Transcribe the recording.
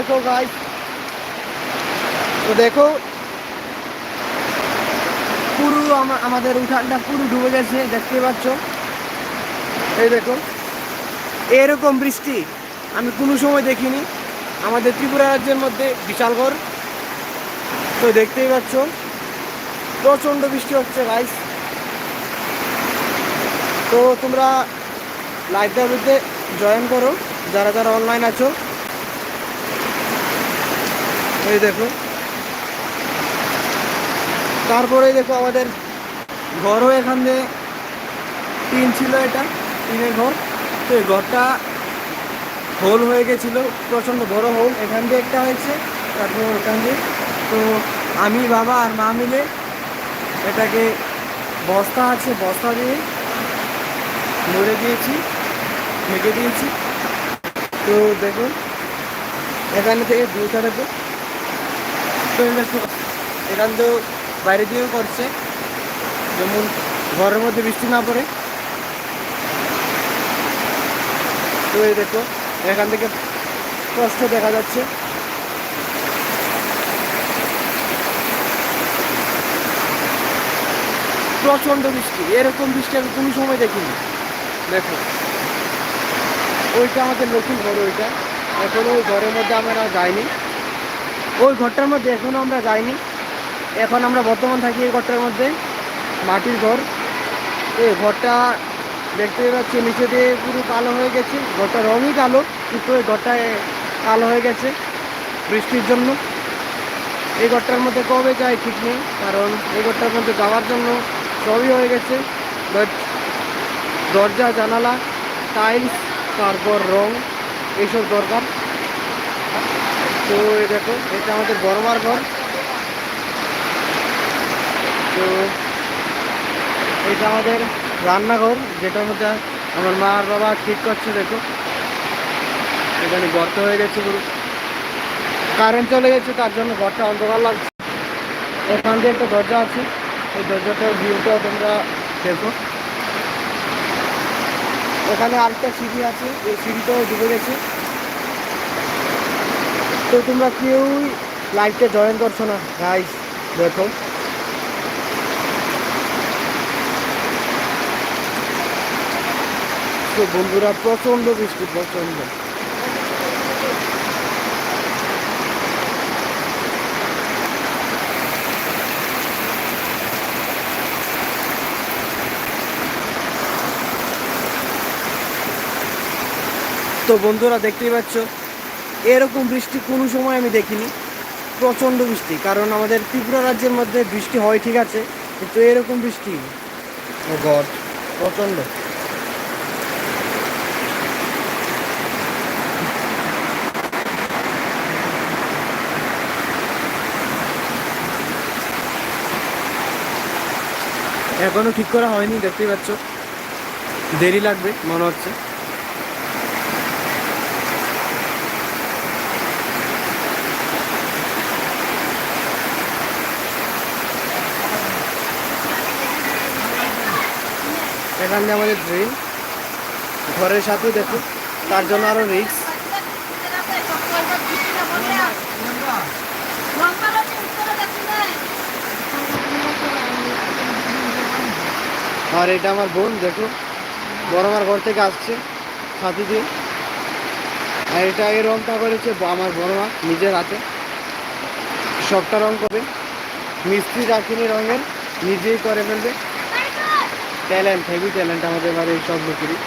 দেখো গাইস তো দেখো, পুরো আমা- আমাদের উঠানটা পুরো ডুবে গেছে, দেখতে পাচ্ছ? এই দেখো, এরকম বৃষ্টি আমি কোনো সময় দেখিনি। আমাদের ত্রিপুরা রাজ্যের মধ্যে বিশালগড়। তো দেখতেই পাচ্ছ, প্রচণ্ড বৃষ্টি হচ্ছে গাইস তো তোমরা লাইভটার মধ্যে জয়েন করো, যারা যারা অনলাইন আছো। এই দেখো তারপরে দেখো আমাদের ঘরও এখান দিয়ে টিন ছিল এটা, টিনের ঘর। তো এই ঘরটা হোল হয়ে গেছিল, প্রচণ্ড বড় হোল। এখান দিয়ে একটা হয়েছে, তারপর ওখান দিয়ে। তো আমি, বাবা আর মা মিলে এটাকে বস্তা আছে, বস্তা দিয়ে মুড়ে দিয়েছি, ঢেকে দিয়েছি। তো দেখুন, এখানে থেকে দুইটা দেখো এখান তো বাইরে দিয়েও করছে। যেমন ঘরের মধ্যে বৃষ্টি না পড়ে। তো এই দেখো, এখান থেকে কষ্ট দেখা যাচ্ছে। প্রচণ্ড বৃষ্টি। এরকম বৃষ্টি আমি কোনো সময় দেখিনি। দেখো, ওইটা আমাদের নতুন ঘর, ওইটা। এখনও ওই ঘরের মধ্যে আমরা যাইনি। ওই ঘরটার মধ্যে এখনও আমরা যাইনি। এখন আমরা বর্তমান থাকি এই ঘরটার মধ্যে, মাটির ঘর। এই ঘরটা দেখতে পাচ্ছি, নিচে দিয়ে পুরো কালো হয়ে গেছে। ঘরটা রঙই কালো, কিন্তু ওই ঘরটায় কালো হয়ে গেছে বৃষ্টির জন্য। এই ঘরটার মধ্যে কবে যাই ঠিক নেই, কারণ এই ঘরটার মধ্যে যাওয়ার জন্য সবই হয়ে গেছে। দরজা, জানালা টাইলস তারপর রং, এইসব দরকার। তো দেখো, এটা আমাদের বড়মার ঘর। তো এটা আমাদের রান্নাঘর, যেটার মধ্যে আমার মা আর বাবা ঠিক করছে, দেখো। এখানে গর্ত হয়ে গেছে পুরো। কারেন্ট চলে গেছে, তার জন্য ঘরটা অন্ধকার লাগছে। এখান দিয়ে একটা দরজা আছে। এই দরজাটার ভিউটা তোমরা দেখো। এখানে আরেকটা সিঁড়ি আছে। এই সিঁড়িটাও ডুবে গেছে। তো তোমরা কেউই লাইভটা জয়েন করছ না গাইস দেখো। তো বন্ধুরা, প্রচণ্ড বৃষ্টি, প্রচণ্ড। তো বন্ধুরা, দেখতেই পাচ্ছ? এরকম বৃষ্টি কোনো সময় আমি দেখিনি। প্রচণ্ড বৃষ্টি, কারণ আমাদের ত্রিপুরা রাজ্যের মধ্যে বৃষ্টি হয়, ঠিক আছে? কিন্তু এরকম বৃষ্টি গড, প্রচণ্ড। এখনও ঠিক করা হয়নি, দেখতেই পাচ্ছ। দেরি লাগবে, মনে হচ্ছে। এখান দিয়ে আমাদের ড্রেন ঘরের সাথে দেখো, তার জন্য আরও রিক্স আর এটা আমার বোন, দেখো। বড় আমার ঘর থেকে আসছে, সাথী দিয়ে। আর এটা এই রংটা করেছে আমার বড় মা, নিজের হাতে। সবটা রং করবে। মিস্ত্রি রাখিনি রঙের, নিজেই করে ফেলবে। ট্যালেন্ট হেভি ট্যালেন্ট আমাদের বাড়ির সব লোকেরই